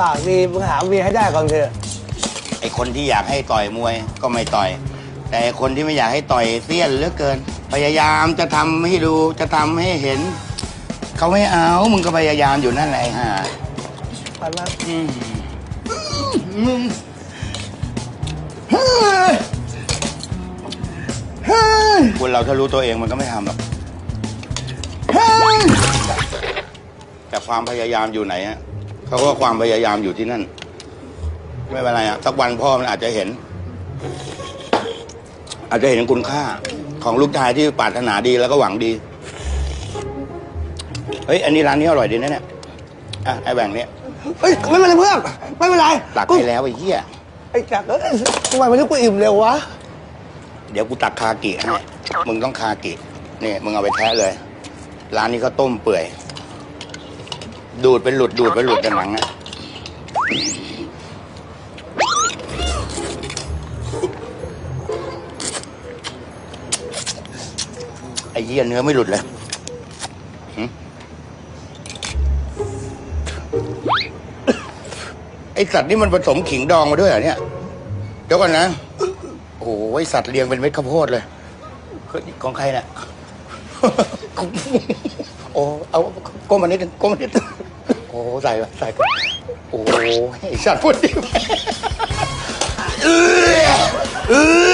ปากดีมึงหาเมียให้ได้ก่อนเถอะไอคนที่อยากให้ต่อยมวยก็ไม่ต่อย แต่ไอ้คนที่ไม่อยากให้ต่อยเสี้ยนเหลือเกิน พยายามจะทำให้ดูจะทำให้เห็น เขาไม่เอามึงก็พยายามอยู่นั่นแหละไอ้ห่าปันมาอืมมึงเฮ้ยเฮ้ยคนเราถ้ารู้ตัวเองมันก็ไม่ทำหรอกเฮ้ยแต่ความพยายามอยู่ไหนฮะ เขาก็ความพยายามอยู่ที่นั่น ไม่เป็นไรอะสักวันพ่อมันอาจจะเห็น อาจจะเห็นคุณค่าของลูกชายที่ปรารถนาดีแล้วก็หวังดี เฮ้ย อันนี้ร้านนี้อร่อยดีนะเนี่ยอะไอ้แบ่งเนี้ยเฮ้ยไม่เป็นไรเพื่อนไม่เป็นไรตักกูให้แล้วไอ้เหี้ยไอ้จักรเอ้ยทำไมวันนี้กูอิ่มเร็ววะเดี๋ยวกูตักคากิให้มึงต้องคากินี่มึงเอาไปแทะเลย ร้านนี้เขาต้มเปื่อย ดูดเป็นหลุดดูดเป็นหลุดแต่หนังอะไอ้เหี้ยเนื้อไม่หลุดเลยไอสัตว์นี่มันผสมขิงดองมาด้วยเหรอเนี่ย เดี๋ยวก่อนนะ โอ้โหไอสัตว์เรียงเป็นเม็ดข้าวโพดเลย ของใครเนี่ยโอ้ เอาก้มมานิดนึงก้มมานิดนึง อ้ใส่ใส่โอ้ไอ้สัตว์พูดดิเออเออโอ้ยเหี้ย